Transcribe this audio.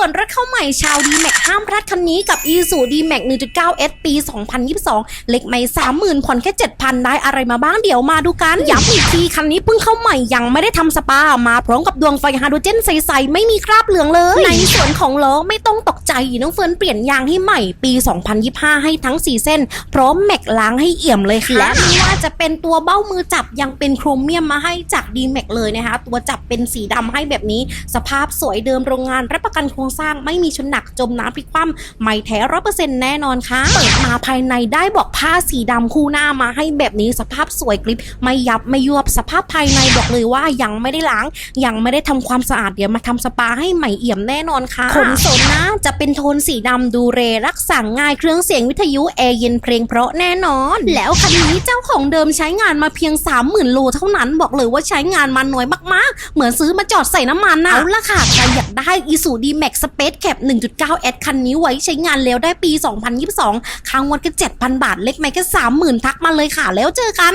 ด่วนรถเข้าใหม่ชาวดีแม็กห้ามพลาดคันนี้กับ e สูดีแม็ก1.9 s ปี 2022 เล็กไม่ 30,000ผ่อนแค่ 7,000 ได้อะไรมาบ้างเดี๋ยวมาดูกัน ย้ำอีกทีคันนี้เพิ่งเข้าใหม่ยังไม่ได้ทำสปา มาพร้อมกับดวงไฟไฮโดรเจนใสๆ ไม่มีคราบเหลืองเลย ในส่วนของล้อไม่ต้องตกใจน้องเฟิร์นเปลี่ยนยางให้ใหม่ปี 2025 ให้ทั้ง 4 เส้น พร้อมแม็กล้างให้เอี่ยมเลยค่ะและไม่ว่าจะเป็นตัวเบ้ามือจับยังเป็นโครเมียมมาให้จากดีแม็กเลยนะคะตัวจับเป็นสีดำให้แบบนี้สภาพสวยเดิมโรงงานรับประกันโครงสร้างไม่มีชนหนักจมน้ำพลิกคว่ำไม่แท้ร้อเปอร์เซ็นต์แน่นอนค่ะเปิดมาภายในได้บอกผ้าสีดำคู่หน้ามาให้แบบนี้สภาพสวยกริบไม่ยับไม่ยวบสภาพภายในบอกเลยว่ายังไม่ได้ล้าง ยังไม่ได้ทำความสะอาดเดี๋ยวมาทำสปาให้ใหม่เอี่ยมแน่นอนค่ะขนส่งนะจะเป็นโทนสีดำดูเรรักษาง่ายเครื่องเสียงวิทยุแอร์เย็นเพลงเพราะแน่นอน แล้วคันนี้เจ้าของเดิมใช้งานมาเพียง 30,000 โลเท่านั้นบอกเลยว่าใช้งานมาน้อยมากๆ เหมือนซื้อมาจอดใส่น้ำมันนะเอาละค่ะใครอยากได้ i s u d m a x Space Cap 1.9 S คันนี้ไว้ใช้งานแล้วได้ปี 2022ค้างวันก็7,000 บาท เล็กไม่แค่30,000 ทักมาเลยค่ะแล้วเจอกัน